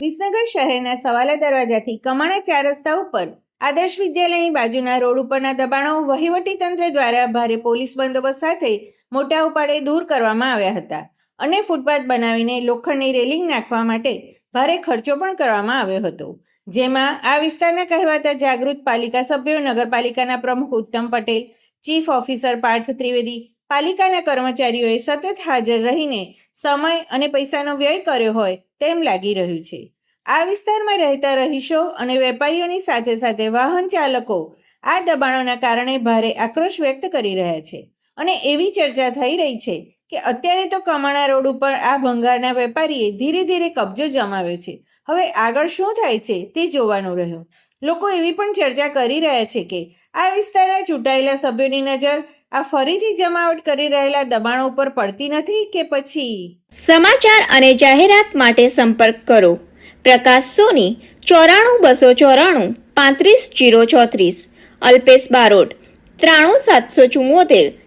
વિસનગર શહેરના સવાલા દરવાજાથી કમાણા ચાર રસ્તા ઉપર આદર્શ વિદ્યાલયની બાજુના રોડ ઉપરના દબાણો વહીવટી તંત્ર દ્વારા ભારે પોલીસ બંદોબસ્ત સાથે મોટા ઉપાડે દૂર કરવામાં આવ્યા હતા. અને ફૂટપાથ બનાવીને લોખંડની રેલિંગ નાખવા માટે ભારે ખર્ચો પણ કરવામાં આવ્યો હતો. જેમાં આ વિસ્તારના કહેવાતા જાગૃત પાલિકા સભ્યો, નગરપાલિકાના પ્રમુખ ઉત્તમ પટેલ, ચીફ ઓફિસર પાર્થ ત્રિવેદી, પાલિકાના કર્મચારીઓએ સતત હાજર રહીને સમય અને પૈસાનો વ્યય કર્યો હોય તેમ લાગી રહ્યું છે. આ વિસ્તારમાં રહેતા રહીશો અને વેપારીઓની સાથે સાથે વાહન ચાલકો આ દબાણોના કારણે ભારે આક્રોશ વ્યક્ત કરી રહ્યા છે અને એવી ચર્ચા થઈ રહી છે કે અત્યારે તો કમાણા રોડ ઉપર આ ભંગારના વેપારીએ ધીરે ધીરે કબજો જમાવ્યો છે. હવે આગળ શું થાય છે તે જોવાનું રહ્યું. લોકો એવી પણ ચર્ચા કરી રહ્યા છે કે આ વિસ્તારના ચૂંટાયેલા સભ્યોની નજર આ ફરીથી જમાવટ કરી રહેલા દબાણો ઉપર પડતી નથી કે પછી? સમાચાર અને જાહેરાત માટે સંપર્ક કરો. પ્રકાશ સોની, ચોરાણું બસો ચોરાણું, પાંત્રીસ જીરો ચોત્રીસ, અલ્પેશ બારોટ, ત્રાણું સાતસો ચુમ્મોતેર